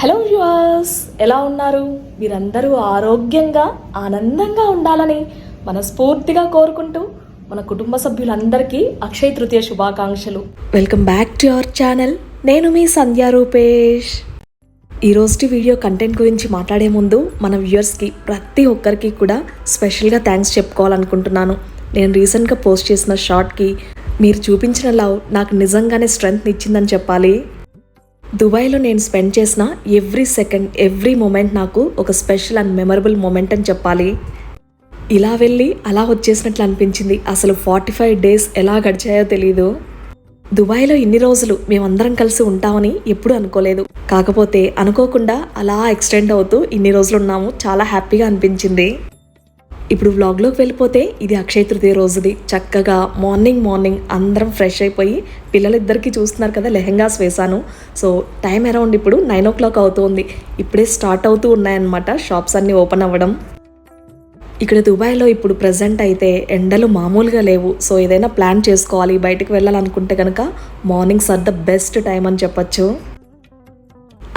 Hello viewers ఎలా ఉన్నారు? మీరందరూ ఆరోగ్యంగా ఆనందంగా ఉండాలని మనస్ఫూర్తిగా కోరుకుంటూ మన కుటుంబ సభ్యులందరికీ అక్షయ తృతీయ శుభాకాంక్షలు. Welcome back to our channel నేను మీ సంధ్యా రూపేష్. ఈ రోజు వీడియో కంటెంట్ గురించి మాట్లాడే ముందు మన వ్యూవర్స్కి ప్రతి ఒక్కరికి కూడా స్పెషల్గా థ్యాంక్స్ చెప్పుకోవాలనుకుంటున్నాను. నేను రీసెంట్గా పోస్ట్ చేసిన షార్ట్కి మీరు చూపించిన లవ్ నాకు నిజంగానే స్ట్రెంగ్త్ ఇచ్చిందని చెప్పాలి. దుబాయ్లో నేను స్పెండ్ చేసిన ఎవ్రీ సెకండ్ ఎవ్రీ మూమెంట్ నాకు ఒక స్పెషల్ అండ్ మెమరబుల్ మూమెంట్ అని చెప్పాలి. ఇలా వెళ్ళి అలా వచ్చేసినట్లు అనిపించింది. అసలు ఫార్టీ ఫైవ్ డేస్ ఎలా గడిచాయో తెలీదు. దుబాయ్లో ఇన్ని రోజులు మేమందరం కలిసి ఉంటామని ఎప్పుడూ అనుకోలేదు. కాకపోతే అనుకోకుండా అలా ఎక్స్టెండ్ అవుతూ ఇన్ని రోజులు ఉన్నాము. చాలా హ్యాపీగా అనిపించింది. ఇప్పుడు వ్లాగ్లోకి వెళ్ళిపోతే ఇది అక్షయ తృతీయ రోజుది. చక్కగా మార్నింగ్ మార్నింగ్ అందరం ఫ్రెష్ అయిపోయి పిల్లలిద్దరికీ చూస్తున్నారు కదా లెహెంగాస్ వేశాను. సో టైం అరౌండ్ ఇప్పుడు నైన్ ఓ క్లాక్ అవుతుంది. ఇప్పుడే స్టార్ట్ అవుతూ ఉన్నాయన్నమాట షాప్స్ అన్నీ ఓపెన్ అవ్వడం. ఇక్కడ దుబాయ్లో ఇప్పుడు ప్రజెంట్ అయితే ఎండలు మామూలుగా లేవు. సో ఏదైనా ప్లాన్ చేసుకోవాలి బయటకు వెళ్ళాలనుకుంటే కనుక mornings are the best time అని చెప్పొచ్చు.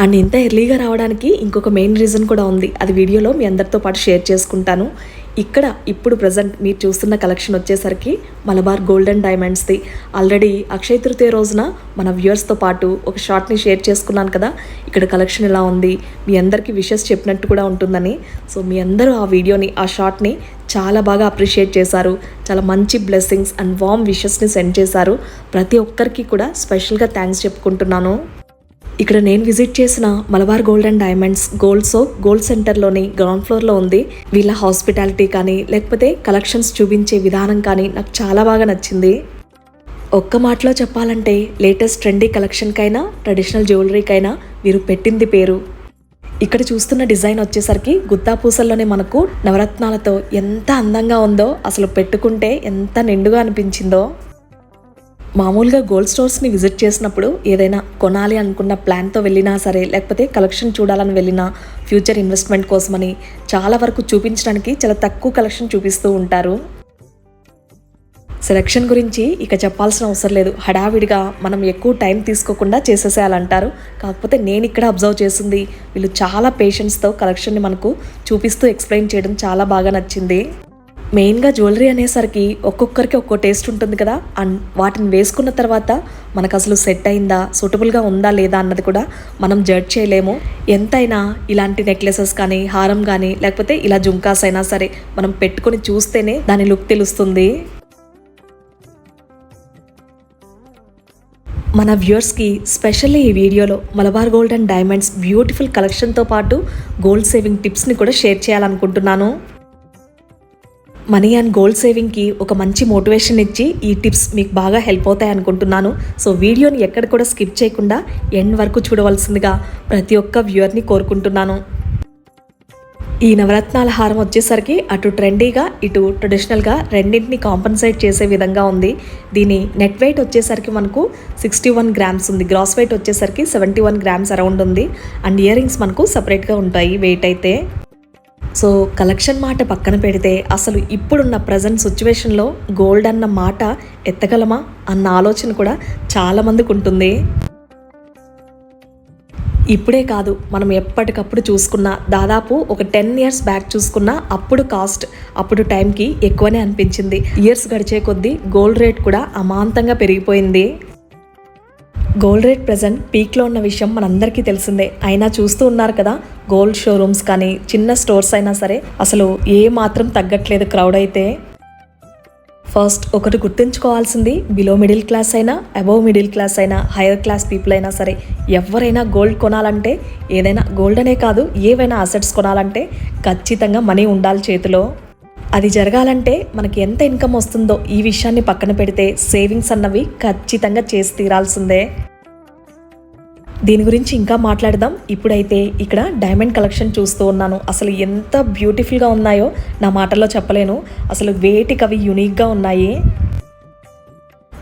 అండ్ ఇంత ఎర్లీగా రావడానికి ఇంకొక మెయిన్ రీజన్ కూడా ఉంది. అది వీడియోలో మీ అందరితో పాటు షేర్ చేసుకుంటాను. ఇక్కడ ఇప్పుడు ప్రజెంట్ మీరు చూస్తున్న కలెక్షన్ వచ్చేసరికి మలబార్ గోల్డెన్ డైమండ్స్ది ఆల్రెడీ అక్షయ తృతీయ రోజున మన వ్యూయర్స్తో పాటు ఒక షార్ట్ని షేర్ చేసుకున్నాను కదా. ఇక్కడ కలెక్షన్ ఇలా ఉంది. మీ అందరికీ విషెస్ చెప్పినట్టు కూడా ఉంటుందని. సో మీ అందరూ ఆ వీడియోని ఆ షార్ట్ని చాలా బాగా అప్రిషియేట్ చేశారు. చాలా మంచి బ్లెస్సింగ్స్ అండ్ వామ్ విషెస్ని సెండ్ చేశారు. ప్రతి ఒక్కరికి కూడా స్పెషల్గా థ్యాంక్స్ చెప్పుకుంటున్నాను. ఇక్కడ నేను విజిట్ చేసిన Malabar gold and diamonds gold souk gold సెంటర్లోని ground ఫ్లోర్లో ఉంది. వీళ్ళ హాస్పిటాలిటీ కానీ లేకపోతే కలెక్షన్స్ చూపించే విధానం కానీ నాకు చాలా బాగా నచ్చింది. ఒక్క మాటలో చెప్పాలంటే లేటెస్ట్ ట్రెండీ కలెక్షన్కైనా ట్రెడిషనల్ జ్యువెలరీకైనా వీరు పెట్టింది పేరు. ఇక్కడ చూస్తున్న డిజైన్ వచ్చేసరికి గుత్తాపూసల్లోనే మనకు నవరత్నాలతో ఎంత అందంగా ఉందో అసలు పెట్టుకుంటే ఎంత నిండుగా అనిపించిందో. మామూలుగా గోల్డ్ స్టోర్స్ని విజిట్ చేసినప్పుడు ఏదైనా కొనాలి అనుకున్న ప్లాన్తో వెళ్ళినా సరే లేకపోతే కలెక్షన్ చూడాలని వెళ్ళినా ఫ్యూచర్ ఇన్వెస్ట్మెంట్ కోసమని చాలా వరకు చూపించడానికి చాలా తక్కువ కలెక్షన్ చూపిస్తూ ఉంటారు. సెలక్షన్ గురించి ఇక చెప్పాల్సిన అవసరం లేదు. హడావిడిగా మనం ఎక్కువ టైం తీసుకోకుండా చేసేసేయాలంటారు. కాకపోతే నేను ఇక్కడ అబ్జర్వ్ చేసింది వీళ్ళు చాలా పేషెన్స్తో కలెక్షన్ని మనకు చూపిస్తూ ఎక్స్ప్లెయిన్ చేయడం చాలా బాగా నచ్చింది. మెయిన్గా జ్యువెలరీ అనేసరికి ఒక్కొక్కరికి ఒక్కో టేస్ట్ ఉంటుంది కదా. అండ్ వాటిని వేసుకున్న తర్వాత మనకు అసలు సెట్ అయిందా సూటబుల్గా ఉందా లేదా అన్నది కూడా మనం జడ్జ్ చేయలేము. ఎంతైనా ఇలాంటి నెక్లెసెస్ కానీ హారం కానీ లేకపోతే ఇలా జుంకాస్ అయినా సరే మనం పెట్టుకొని చూస్తేనే దాని లుక్ తెలుస్తుంది. మన వ్యూయర్స్కి స్పెషల్లీ ఈ వీడియోలో Malabar gold and diamonds beautiful కలెక్షన్తో పాటు గోల్డ్ సేవింగ్ టిప్స్ని కూడా షేర్ చేయాలనుకుంటున్నాను. మనీ అండ్ గోల్డ్ సేవింగ్కి ఒక మంచి మోటివేషన్ ఇచ్చి ఈ టిప్స్ మీకు బాగా హెల్ప్ అవుతాయి అనుకుంటున్నాను. సో వీడియోని ఎక్కడ కూడా స్కిప్ చేయకుండా ఎండ్ వరకు చూడవలసిందిగా ప్రతి ఒక్క వ్యూవర్ని కోరుకుంటున్నాను. ఈ నవరత్నాల హారం వచ్చేసరికి అటు ట్రెండీగా ఇటు ట్రెడిషనల్గా రెండింటిని కాంపన్సేట్ చేసే విధంగా ఉంది. దీని నెట్ వెయిట్ వచ్చేసరికి మనకు సిక్స్టీ వన్ గ్రామ్స్ ఉంది. గ్రాస్ వెయిట్ వచ్చేసరికి సెవెంటీ వన్ గ్రామ్స్ అరౌండ్ ఉంది. అండ్ ఇయర్ రింగ్స్ మనకు సపరేట్గా ఉంటాయి వెయిట్ అయితే. సో కలెక్షన్ మాట పక్కన పెడితే అసలు ఇప్పుడున్న ప్రజెంట్ సిచ్యువేషన్లో గోల్డ్ అన్న మాట ఎత్తగలమా అన్న ఆలోచన కూడా చాలామందికి ఉంటుంది. ఇప్పుడే కాదు మనం ఎప్పటికప్పుడు చూసుకున్న దాదాపు ఒక టెన్ ఇయర్స్ బ్యాక్ చూసుకున్న అప్పుడు కాస్ట్ అప్పుడు టైంకి ఎక్కువనే అనిపించింది. ఇయర్స్ గడిచే కొద్దీ గోల్డ్ రేట్ కూడా అమాంతంగా పెరిగిపోయింది. గోల్డ్ రేట్ ప్రజెంట్ పీక్లో ఉన్న విషయం మనందరికీ తెలిసిందే. అయినా చూస్తూ ఉన్నారు కదా గోల్డ్ షోరూమ్స్ కానీ చిన్న స్టోర్స్ అయినా సరే అసలు ఏ మాత్రం తగ్గట్లేదు క్రౌడ్ అయితే. ఫస్ట్ ఒకటి గుర్తుంచుకోవాల్సింది బిలో మిడిల్ క్లాస్ అయినా అబోవ్ మిడిల్ క్లాస్ అయినా హైయర్ క్లాస్ పీపుల్ అయినా సరే ఎవరైనా గోల్డ్ కొనాలంటే ఏదైనా గోల్డ్ అనే కాదు ఏవైనా అసెట్స్ కొనాలంటే ఖచ్చితంగా మనీ ఉండాలి చేతిలో. అది జరగాలంటే మనకి ఎంత ఇన్కమ్ వస్తుందో ఈ విషయాన్ని పక్కన పెడితే సేవింగ్స్ అన్నవి ఖచ్చితంగా చేసి తీరాల్సిందే. దీని గురించి ఇంకా మాట్లాడదాం. ఇప్పుడైతే ఇక్కడ డైమండ్ కలెక్షన్ చూస్తూ ఉన్నాను. అసలు ఎంత బ్యూటిఫుల్గా ఉన్నాయో నా మాటల్లో చెప్పలేను. అసలు వేటికి అవి యునిక్గా ఉన్నాయి?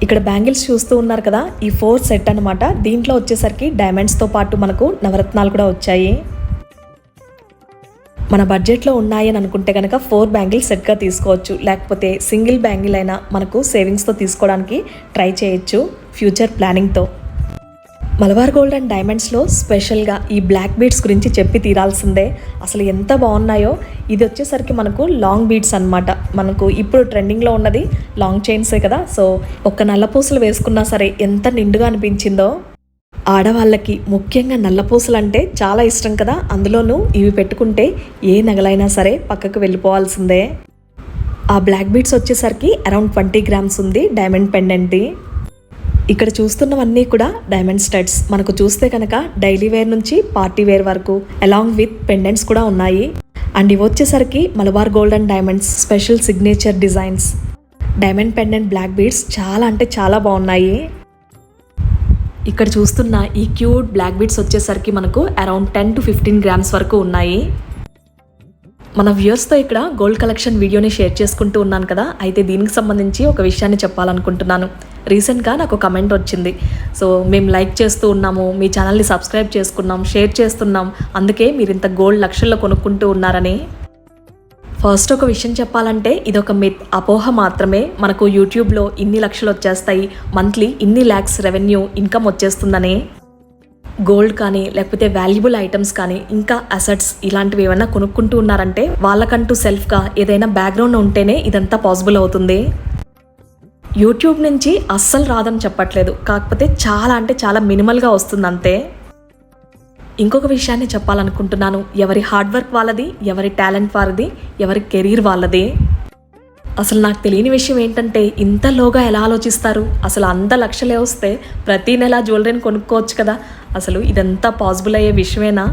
ఇక్కడ బ్యాంగిల్స్ చూస్తూ ఉన్నారు కదా ఈ ఫోర్ సెట్ అనమాట దీంట్లో వచ్చేసరికి డైమండ్స్తో పాటు మనకు నవరత్నాలు కూడా వచ్చాయి. మన బడ్జెట్లో ఉన్నాయి అని అనుకుంటే కనుక ఫోర్ బ్యాంగిల్ సెట్గా తీసుకోవచ్చు. లేకపోతే సింగిల్ బ్యాంగిల్ అయినా మనకు సేవింగ్స్తో తీసుకోవడానికి ట్రై చేయొచ్చు ఫ్యూచర్ ప్లానింగ్తో మలబార్ గోల్డ్ అండ్ డైమండ్స్లో స్పెషల్గా ఈ బ్లాక్ బీడ్స్ గురించి చెప్పి తీరాల్సిందే. అసలు ఎంత బాగున్నాయో? ఇది వచ్చేసరికి మనకు లాంగ్ బీడ్స్ అనమాట మనకు ఇప్పుడు ట్రెండింగ్లో ఉన్నది లాంగ్ చైన్సే కదా. సో ఒక్క నల్లపూసలు వేసుకున్నా సరే ఎంత నిండుగా అనిపించిందో. ఆడవాళ్ళకి ముఖ్యంగా నల్లపూసలు అంటే చాలా ఇష్టం కదా. అందులోనూ ఇవి పెట్టుకుంటే ఏ నగలైనా సరే పక్కకు వెళ్ళిపోవాల్సిందే. ఆ బ్లాక్ బీడ్స్ వచ్చేసరికి అరౌండ్ ట్వంటీ గ్రామ్స్ ఉంది డైమండ్ పెండెంట్ది. ఇక్కడ చూస్తున్నవన్నీ కూడా డైమండ్ స్టడ్స్. మనకు చూస్తే కనుక డైలీ వేర్ నుంచి పార్టీ వేర్ వరకు అలాంగ్ విత్ పెండెంట్స్ కూడా ఉన్నాయి. అండ్ ఇవి వచ్చేసరికి Malabar gold and diamonds special signature designs. Diamond pendant black beads చాలా అంటే చాలా బాగున్నాయి. ఇక్కడ చూస్తున్న ఈ క్యూట్ బ్లాక్ బీట్స్ వచ్చేసరికి మనకు around ten to fifteen grams వరకు ఉన్నాయి. మన వ్యూయర్స్తో ఇక్కడ గోల్డ్ కలెక్షన్ వీడియోని షేర్ చేసుకుంటూ ఉన్నాను కదా. అయితే దీనికి సంబంధించి ఒక విషయాన్ని చెప్పాలనుకుంటున్నాను. రీసెంట్గా నాకు కమెంట్ వచ్చింది. సో మేము లైక్ చేస్తూ ఉన్నాము మీ ఛానల్ని సబ్స్క్రైబ్ చేసుకున్నాం షేర్ చేస్తున్నాం. అందుకే మీరు ఇంత గోల్డ్ లక్షల్లో కొనుక్కుంటూ ఉన్నారని. ఫస్ట్ ఒక విషయం చెప్పాలంటే ఇది ఒక మిత్ అపోహ మాత్రమే మనకు యూట్యూబ్లో ఇన్ని లక్షలు వచ్చేస్తాయి. మంత్లీ ఇన్ని ల్యాక్స్ రెవెన్యూ ఇన్కమ్ వచ్చేస్తుందని గోల్డ్ కానీ లేకపోతే వాల్యుబుల్ ఐటమ్స్ కానీ ఇంకా అసెట్స్ ఇలాంటివి ఏమైనా కొనుక్కుంటూ ఉన్నారంటే వాళ్ళకంటూ సెల్ఫ్గా ఏదైనా బ్యాక్గ్రౌండ్ ఉంటేనే ఇదంతా పాసిబుల్ అవుతుంది. యూట్యూబ్ నుంచి అస్సలు రాదని చెప్పట్లేదు. కాకపోతే చాలా అంటే చాలా మినిమల్గా వస్తుంది అంతే ఇంకొక విషయాన్ని చెప్పాలనుకుంటున్నాను. ఎవరి హార్డ్ వర్క్ వాళ్ళది ఎవరి టాలెంట్ వారిది ఎవరి కెరీర్ వాళ్ళది. అసలు నాకు తెలియని విషయం ఏంటంటే ఇంత లోగా ఎలా ఆలోచిస్తారు? అసలు అంత లక్షలే వస్తే ప్రతి నెల జ్యువెలరీని కొనుక్కోవచ్చు కదా. అసలు ఇదంతా పాసిబుల్ అయ్యే విషయమేనా?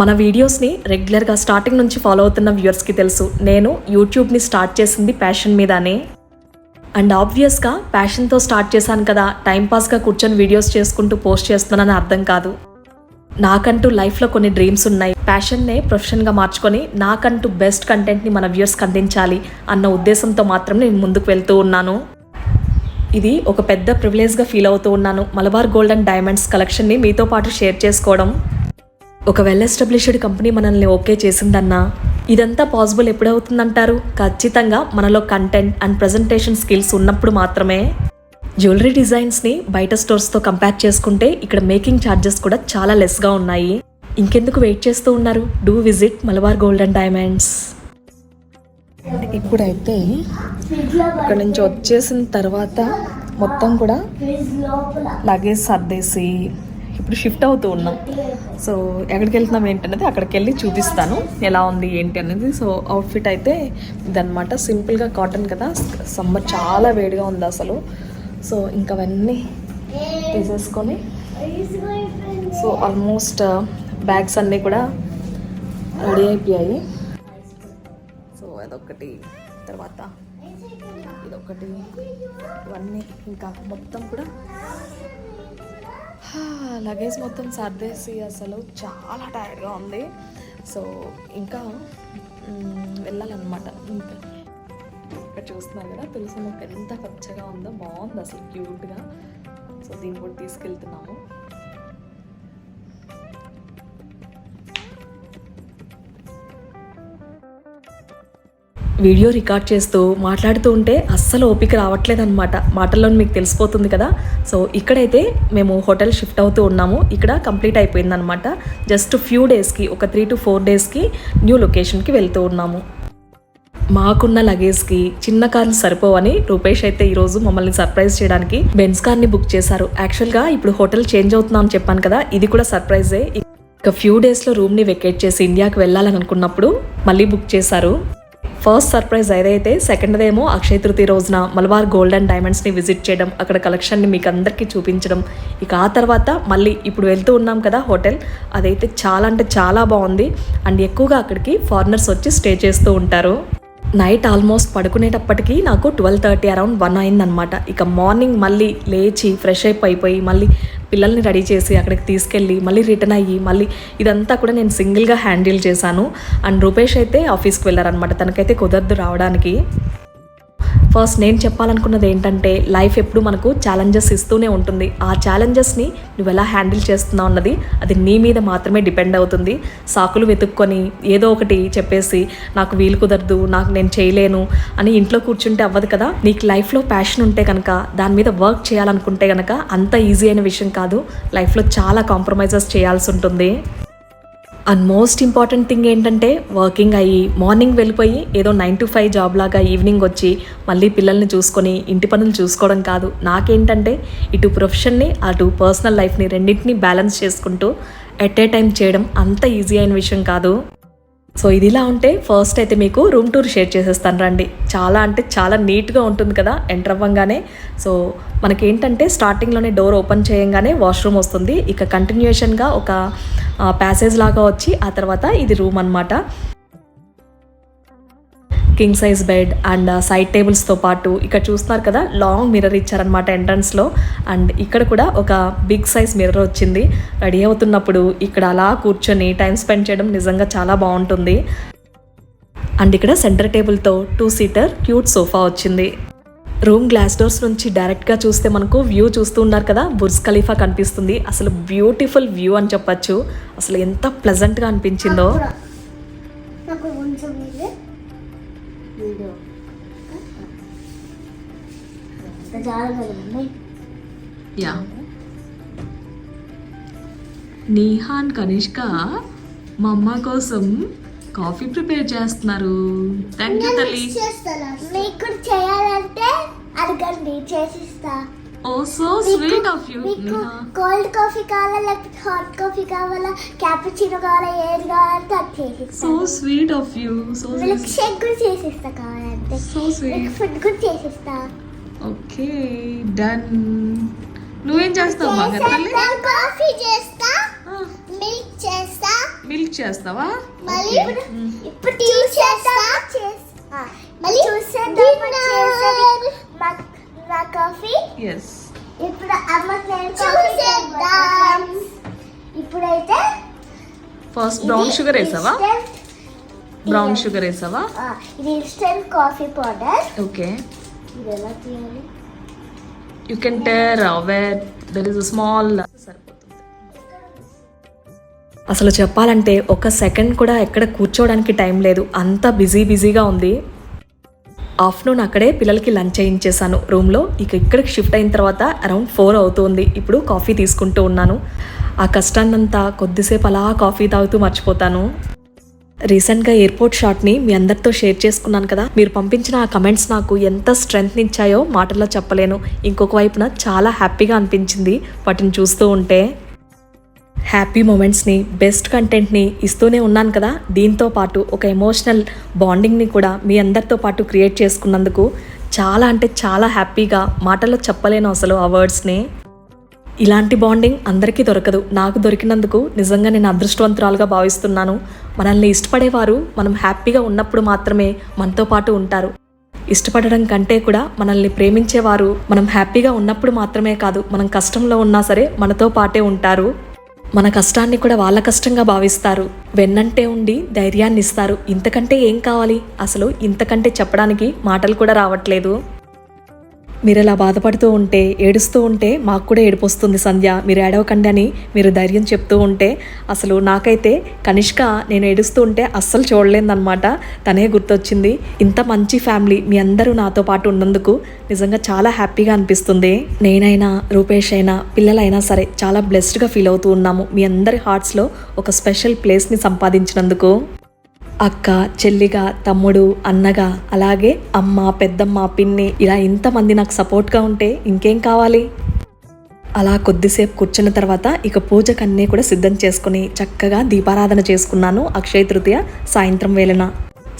మన వీడియోస్ని రెగ్యులర్గా స్టార్టింగ్ నుంచి ఫాలో అవుతున్న వ్యూవర్స్కి తెలుసు. నేను యూట్యూబ్ని స్టార్ట్ చేసింది ప్యాషన్ మీదనే. అండ్ ఆబ్వియస్గా ప్యాషన్తో స్టార్ట్ చేశాను కదా. టైంపాస్గా కూర్చొని వీడియోస్ చేసుకుంటూ పోస్ట్ చేస్తున్నానని అర్థం కాదు. నాకంటూ లైఫ్లో కొన్ని డ్రీమ్స్ ఉన్నాయి. ప్యాషన్నే ప్రొఫెషన్గా మార్చుకొని నాకంటూ బెస్ట్ కంటెంట్ని మన వ్యూయర్స్కి అందించాలి అన్న ఉద్దేశంతో మాత్రం నేను ముందుకు వెళ్తూ ఉన్నాను. ఇది ఒక పెద్ద ప్రివిలేజ్గా ఫీల్ అవుతూ ఉన్నాను. మలబార్ గోల్డ్ అండ్ డైమండ్స్ కలెక్షన్ని మీతో పాటు షేర్ చేసుకోవడం. ఒక వెల్ ఎస్టాబ్లిష్డ్ కంపెనీ మనల్ని ఓకే చేసిందన్నా ఇదంతా పాసిబుల్ ఎప్పుడవుతుందంటారు? ఖచ్చితంగా మనలో కంటెంట్ అండ్ ప్రజెంటేషన్ స్కిల్స్ ఉన్నప్పుడు మాత్రమే. జ్యువెలరీ డిజైన్స్ని బయట స్టోర్స్తో కంపేర్ చేసుకుంటే ఇక్కడ మేకింగ్ ఛార్జెస్ కూడా చాలా లెస్గా ఉన్నాయి. ఇంకెందుకు వెయిట్ చేస్తూ ఉన్నారు? Do visit Malabar gold and diamonds. ఇప్పుడైతే ఇక్కడ నుంచి వచ్చేసిన తర్వాత మొత్తం కూడా లగేజ్ సర్దేసి ఇప్పుడు షిఫ్ట్ అవుతూ ఉన్నాం. సో ఎక్కడికి వెళ్తున్నాం ఏంటనేది అక్కడికి వెళ్ళి చూపిస్తాను. ఎలా ఉంది ఏంటి అనేది. సో అవుట్ఫిట్ అయితే ఇదనమాట సింపుల్గా కాటన్ కదా. సమ్మర్ చాలా వేడిగా ఉంది అసలు. సో ఇంకా అవన్నీ తీసేసుకొని సో ఆల్మోస్ట్ uh, బ్యాగ్స్ అన్నీ కూడా రెడీ అయిపోయాయి. సో అదొకటి తర్వాత ఇదొకటి ఇవన్నీ ఇంకా మొత్తం కూడా. లగేజ్ మొత్తం సర్దేసి అసలు చాలా టైర్డ్గా ఉంది. సో ఇంకా వెళ్ళాలన్నమాట. ఇంకా ఇక్కడ చూస్తున్నారు కదా తులసి మొక్క ఎంత పచ్చగా ఉందో బాగుంది అసలు క్యూట్గా సో దీన్ని కూడా తీసుకెళ్తున్నాము. వీడియో రికార్డ్ చేస్తూ మాట్లాడుతూ ఉంటే అస్సలు ఓపిక రావట్లేదు అనమాట మాటల్లో మీకు తెలిసిపోతుంది కదా. సో ఇక్కడైతే మేము హోటల్ షిఫ్ట్ అవుతూ ఉన్నాము. ఇక్కడ కంప్లీట్ అయిపోయిందనమాట జస్ట్ ఫ్యూ డేస్కి ఒక త్రీ టు ఫోర్ డేస్కి న్యూ లొకేషన్కి వెళ్తూ ఉన్నాము. మాకున్న లగేజ్కి చిన్న కార్లు సరిపోవని రూపేష్ అయితే ఈరోజు మమ్మల్ని సర్ప్రైజ్ చేయడానికి బెన్స్ కార్ని బుక్ చేశారు. యాక్చువల్గా ఇప్పుడు హోటల్ చేంజ్ అవుతున్నాం అని చెప్పాను కదా ఇది కూడా సర్ప్రైజే ఇక ఫ్యూ డేస్లో రూమ్ని వెకేట్ చేసి ఇండియాకి వెళ్ళాలని అనుకున్నప్పుడు మళ్ళీ బుక్ చేశారు. ఫస్ట్ సర్ప్రైజ్ ఏదైతే సెకండ్ ఏమో అక్షయ తృతీయ రోజున మలబార్ గోల్డ్ అండ్ డైమండ్స్ని విజిట్ చేయడం అక్కడ కలెక్షన్ని మీకు అందరికీ చూపించడం. ఇక ఆ తర్వాత మళ్ళీ ఇప్పుడు వెళ్తూ ఉన్నాం కదా హోటల్ అదైతే చాలా అంటే చాలా బాగుంది. అండ్ ఎక్కువగా అక్కడికి ఫారినర్స్ వచ్చి స్టే చేస్తూ ఉంటారు. నైట్ ఆల్మోస్ట్ పడుకునేటప్పటికి నాకు ట్వెల్వ్ థర్టీ అరౌండ్ వన్ అయిందనమాట. ఇక మార్నింగ్ మళ్ళీ లేచి ఫ్రెష్ అప్ అయిపోయి మళ్ళీ పిల్లల్ని రెడీ చేసి అక్కడికి తీసుకెళ్ళి మళ్ళీ రిటర్న్ అయ్యి మళ్ళీ ఇదంతా కూడా నేను సింగిల్గా హ్యాండిల్ చేశాను. అండ్ రూపేష్ అయితే ఆఫీస్కి వెళ్ళారనమాట. తనకైతే కుదరదు రావడానికి. ఫస్ట్ నేను చెప్పాలనుకున్నది ఏంటంటే లైఫ్ ఎప్పుడు మనకు ఛాలెంజెస్ ఇస్తూనే ఉంటుంది. ఆ ఛాలెంజెస్ని నువ్వు ఎలా హ్యాండిల్ చేస్తున్నావు అన్నది అది నీ మీద మాత్రమే డిపెండ్ అవుతుంది. సాకులు వెతుక్కొని ఏదో ఒకటి చెప్పేసి నాకు వీలు కుదరదు నాకు నేను చేయలేను అని ఇంట్లో కూర్చుంటే అవ్వదు కదా. నీకు లైఫ్లో ప్యాషన్ ఉంటే కనుక దాని మీద వర్క్ చేయాలనుకుంటే కనుక అంత ఈజీ అయిన విషయం కాదు. లైఫ్లో చాలా కాంప్రమైజెస్ చేయాల్సి ఉంటుంది. అండ్ మోస్ట్ ఇంపార్టెంట్ థింగ్ ఏంటంటే వర్కింగ్ అయ్యి మార్నింగ్ వెళ్ళిపోయి ఏదో నైన్ టు ఫైవ్ జాబ్ లాగా ఈవినింగ్ వచ్చి మళ్ళీ పిల్లల్ని చూసుకొని ఇంటి పనులు చూసుకోవడం కాదు. నాకేంటంటే ఇటు ప్రొఫెషన్ని అటు పర్సనల్ లైఫ్ని రెండింటిని బ్యాలెన్స్ చేసుకుంటూ ఎట్ ఏ టైం చేయడం అంత ఈజీ అయిన విషయం కాదు. సో ఇది ఇలా ఉంటే ఫస్ట్ అయితే మీకు రూమ్ టూర్ షేర్ చేసేస్తాను రండి. చాలా అంటే చాలా నీట్గా ఉంటుంది కదా ఎంటర్ అవ్వంగానే. సో మనకేంటంటే స్టార్టింగ్లోనే డోర్ ఓపెన్ చేయంగానే వాష్రూమ్ వస్తుంది. ఇక కంటిన్యూషన్గా ఒక ప్యాసేజ్ లాగా వచ్చి ఆ తర్వాత ఇది రూమ్ అన్నమాట. King size bed and side టేబుల్స్తో పాటు ఇక్కడ చూస్తున్నారు కదా లాంగ్ మిర్రర్ ఇచ్చారనమాట ఎంట్రన్స్లో అండ్ ఇక్కడ కూడా ఒక బిగ్ సైజ్ మిర్రర్ వచ్చింది. రెడీ అవుతున్నప్పుడు ఇక్కడ అలా కూర్చొని టైం స్పెండ్ చేయడం నిజంగా చాలా బాగుంటుంది. అండ్ ఇక్కడ సెంటర్ టేబుల్తో టూ సీటర్ క్యూట్ సోఫా వచ్చింది. రూమ్ గ్లాస్ డోర్స్ నుంచి డైరెక్ట్గా చూస్తే మనకు వ్యూ చూస్తూ ఉన్నారు కదా బుర్జ్ ఖలీఫా కనిపిస్తుంది. అసలు బ్యూటిఫుల్ వ్యూ అని చెప్పచ్చు. అసలు ఎంత ప్లెజెంట్గా అనిపించిందో. యా. నీహాన్ కనిష్క మా అమ్మ కోసం కాఫీ ప్రిపేర్ చేస్తున్నారు. థ్యాంక్ యూ తల్లి. మీకు చేయాలంటే అడగండి చేసిస్తా. ఓ so sweet of you cold coffee కావాలా లేకపోతే హాట్ కాఫీ కావాలా క్యాపుచినో కావాలా ఏది కావాలంటే అది so చేసిస్తా sweet of you so milkshake కూడా చేసిస్తా కావాలంటే. సో స్వీట్ ఫుడ్ కూడా చేసిస్తా. ఓకే డన్ నువ్వేం చేస్తావు బాగా తల్లి? కాఫీ చేస్తా మిల్క్ చేస్తా. మిల్క్ చేస్తావా? మళ్ళీ ఇప్పుడు టీ చేస్తా చేస్తా మళ్ళీ చూసేద్దాం చేసేది మా నా కాఫీ ఎస్ ఇప్పుడు అమ్మకి నేను చూసేద్దాం. ఇప్పుడైతే ఫస్ట్ బ్రౌన్ షుగర్ వేసావా? బ్రౌన్ షుగర్ వేసావా? ఇది ఇన్స్టెంట్ కాఫీ పౌడర్ ఓకే ఇది ఎలా చేయాలి? You can tear where there is small అసలు చెప్పాలంటే ఒక సెకండ్ కూడా ఎక్కడ కూర్చోవడానికి టైం లేదు. అంత బిజీ బిజీగా ఉంది. ఆఫ్టర్నూన్ అక్కడే పిల్లలకి లంచ్ చేయించేశాను. రూమ్లో ఇక ఇక్కడికి షిఫ్ట్ అయిన తర్వాత అరౌండ్ ఫోర్ అవుతుంది. ఇప్పుడు కాఫీ తీసుకుంటూ ఉన్నాను. ఆ కష్టాన్నంతా కొద్దిసేపు అలా కాఫీ తాగుతూ మర్చిపోతాను. రీసెంట్గా ఎయిర్పోర్ట్ షాట్ని మీ అందరితో షేర్ చేసుకున్నాను కదా. మీరు పంపించిన ఆ కమెంట్స్ నాకు ఎంత స్ట్రెంగ్త్ ఇచ్చాయో మాటల్లో చెప్పలేను. ఇంకొక వైపున చాలా హ్యాపీగా అనిపించింది. వాటిని చూస్తూ ఉంటే హ్యాపీ మూమెంట్స్ని బెస్ట్ కంటెంట్ని ఇస్తూనే ఉన్నాను కదా. దీంతో పాటు ఒక ఎమోషనల్ బాండింగ్ని కూడా మీ అందరితో పాటు క్రియేట్ చేసుకున్నందుకు చాలా అంటే చాలా హ్యాపీగా మాటల్లో చెప్పలేను అసలు ఆ వర్డ్స్ని. ఇలాంటి బాండింగ్ అందరికీ దొరకదు. నాకు దొరికినందుకు నిజంగా నేను అదృష్టవంతురాలుగా భావిస్తున్నాను. మనల్ని ఇష్టపడేవారు మనం హ్యాపీగా ఉన్నప్పుడు మాత్రమే మనతో పాటు ఉంటారు. ఇష్టపడడం కంటే కూడా మనల్ని ప్రేమించేవారు మనం హ్యాపీగా ఉన్నప్పుడు మాత్రమే కాదు మనం కష్టంలో ఉన్నా సరే మనతో పాటే ఉంటారు. మన కష్టాన్ని కూడా వాళ్ళ కష్టంగా భావిస్తారు. వెన్నంటే ఉండి ధైర్యాన్ని ఇస్తారు ఇంతకంటే ఏం కావాలి? అసలు ఇంతకంటే చెప్పడానికి మాటలు కూడా రావట్లేదు. మీరు ఇలా బాధపడుతూ ఉంటే ఏడుస్తూ ఉంటే మాకు కూడా ఏడుపు వస్తుంది సంధ్య. మీరు ఏడవకండి అని మీరు ధైర్యం చెప్తూ ఉంటే అసలు నాకైతే కనిష్క నేను ఏడుస్తూ ఉంటే అస్సలు చూడలేదన్నమాట. తనే గుర్తొచ్చింది ఇంత మంచి ఫ్యామిలీ మీ అందరూ నాతో పాటు ఉన్నందుకు నిజంగా చాలా హ్యాపీగా అనిపిస్తుంది. నేనైనా రూపేష్ అయినా పిల్లలైనా సరే చాలా బ్లెస్డ్గా ఫీల్ అవుతూ ఉన్నాము. మీ అందరి హార్ట్స్లో ఒక స్పెషల్ ప్లేస్ని సంపాదించినందుకు. అక్క చెల్లిగా తమ్ముడు అన్నగా అలాగే అమ్మ పెద్దమ్మ పిన్ని ఇలా ఇంతమంది నాకు సపోర్ట్గా ఉంటే ఇంకేం కావాలి? అలా కొద్దిసేపు కూర్చున్న తర్వాత ఇక పూజకు అన్నీ కూడా సిద్ధం చేసుకుని చక్కగా దీపారాధన చేసుకున్నాను అక్షయ తృతీయ సాయంత్రం వేళన.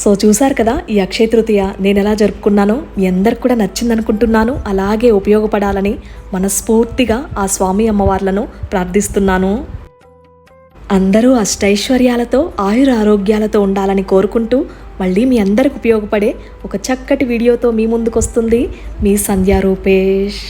సో చూసారు కదా ఈ అక్షయ తృతీయ నేను ఎలా జరుపుకున్నానో మీ అందరికి కూడా నచ్చింది అనుకుంటున్నాను అలాగే ఉపయోగపడాలని మనస్ఫూర్తిగా ఆ స్వామి అమ్మవార్లను ప్రార్థిస్తున్నాను. అందరూ అష్టైశ్వర్యాలతో ఆయుర ఆరోగ్యాలతో ఉండాలని కోరుకుంటూ మళ్ళీ మీ అందరికి ఉపయోగపడే ఒక చక్కటి వీడియోతో మీ ముందుకు వస్తుంది మీ సంధ్యా రూపేష్.